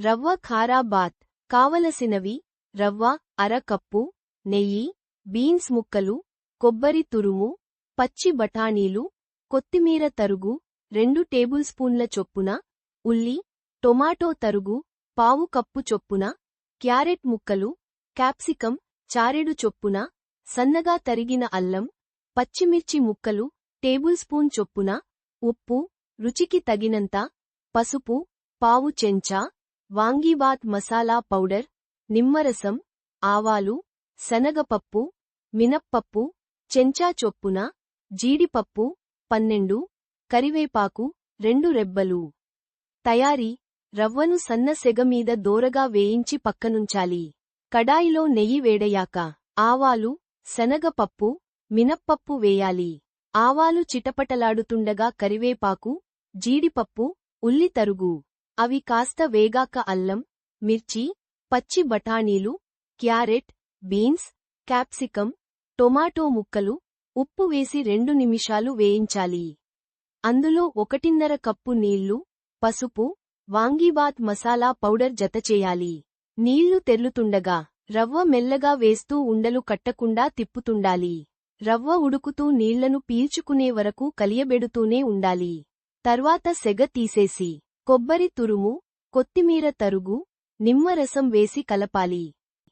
రవ్వ ఖారా బాత్. కావలసినవి రవ్వ అర కప్పు నెయ్యి బీన్స్ ముక్కలు కొబ్బరి తురుము పచ్చి బఠానీలు కొత్తిమీర తరుగు రెండు టేబుల్ స్పూన్ల చొప్పున ఉల్లి టొమాటో తరుగు పావు కప్పు చొప్పున క్యారెట్ ముక్కలు క్యాప్సికం చారెడు చొప్పున సన్నగా తరిగిన అల్లం పచ్చిమిర్చి ముక్కలు టేబుల్ స్పూన్ చొప్పున ఉప్పు రుచికి తగినంత పసుపు పావు చెంచా వాంగీబాత్ మసాలా పౌడర్ నిమ్మరసం ఆవాలు శనగపప్పు మినప్పప్పు చెంచా చొప్పున జీడిపప్పు పన్నెండు కరివేపాకు రెండు రెబ్బలు. తయారీ రవ్వను సన్న సెగమీద దోరగా వేయించి పక్కనుంచాలి. కడాయిలో నెయ్యి వేడయాక ఆవాలు శనగపప్పు మినప్పప్పు వేయాలి. ఆవాలు చిటపటలాడుతుండగా కరివేపాకు జీడిపప్పు ఉల్లి తరుగు. అవి కాస్త వేగాక అల్లం మిర్చి పచ్చి బఠానీలు క్యారెట్ బీన్స్ క్యాప్సికం టొమాటో ముక్కలు ఉప్పు వేసి రెండు నిమిషాలు వేయించాలి. అందులో ఒకటిన్నర కప్పు నీళ్ళు పసుపు వాంగీబాత్ మసాలా పౌడర్ జతచేయాలి నీళ్ళు తెర్లుతుండగా రవ్వ మెల్లగా వేస్తూ ఉండలు కట్టకుండా తిప్పుతుండాలి. రవ్వ ఉడుకుతూ నీళ్ళను పీల్చుకునే వరకు కలియబెడుతూనే ఉండాలి. తర్వాత సెగ తీసేసి కొబ్బరి తురుము కొత్తిమీర తరుగు నిమ్మరసం వేసి కలపాలి.